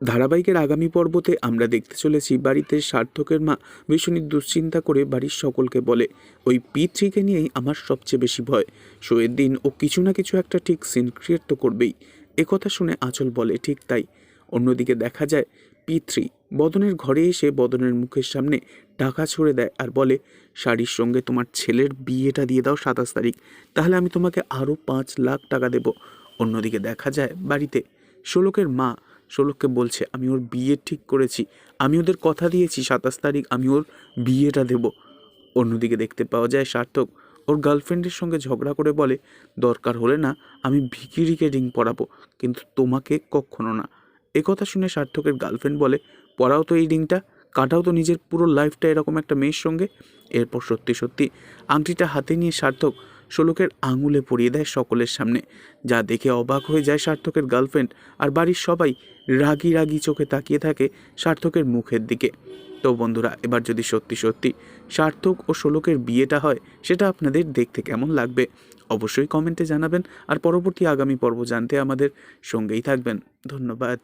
ধারাবাহিকের আগামী পর্বতে আমরা দেখতে চলেছি বাড়িতে সার্থকের মা ভীষণই দুশ্চিন্তা করে বাড়ির সকলকে বলে, ওই পিতৃকে নিয়েই আমার সবচেয়ে বেশি ভয়। শোয়ের দিন ও কিছু না কিছু একটা ঠিক সিন ক্রিয়েট তো করবেই। একথা শুনে আঁচল বলে, ঠিক তাই। অন্যদিকে দেখা যায়, পিতৃ বদনের ঘরে এসে বদনের মুখের সামনে টাকা ছুড়ে দেয় আর বলে, শাড়ির সঙ্গে তোমার ছেলের বিয়েটা দিয়ে দাও সাতাশ তারিখ, তাহলে আমি তোমাকে আরও পাঁচ লাখ টাকা দেব। অন্যদিকে দেখা যায়, বাড়িতে ষোলকের মা ষোলককে বলছে, আমি ওর বিয়ে ঠিক করেছি। আমি ওদের কথা দিয়েছি, সাতাশ তারিখ আমি ওর বিয়েটা দেব। অন্যদিকে দেখতে পাওয়া যায় সার্থক, ওর গার্লফ্রেন্ডের সঙ্গে ঝগড়া করে বলে, দরকার হলে না, আমি ভিকিরিকে রিং পরাবো, কিন্তু তোমাকে কখনো না। একথা শুনে সার্থকের গার্লফ্রেন্ড বলে, পরাও তো এই রিংটা, কাটাও তো নিজের পুরো লাইফটা এরকম একটা মেয়ের সঙ্গে। এরপর সত্যি সত্যি আংটিটা হাতে নিয়ে সার্থক ষোলকের আঙুলে পরিয়ে দেয় সকলের সামনে। যা দেখে অবাক হয়ে যায় সার্থকের গার্লফ্রেন্ড আর বাড়ির সবাই রাগি রাগি চোখে তাকিয়ে থাকে সার্থকের মুখের দিকে। তো বন্ধুরা, এবার যদি সত্যি সত্যি সার্থক ও ষোলকের বিয়েটা হয়, সেটা আপনাদের দেখতে কেমন লাগবে? অবশ্যই কমেন্টে জানাবেন আর পরবর্তী আগামী পর্ব জানতে আমাদের সঙ্গেই থাকবেন। ধন্যবাদ।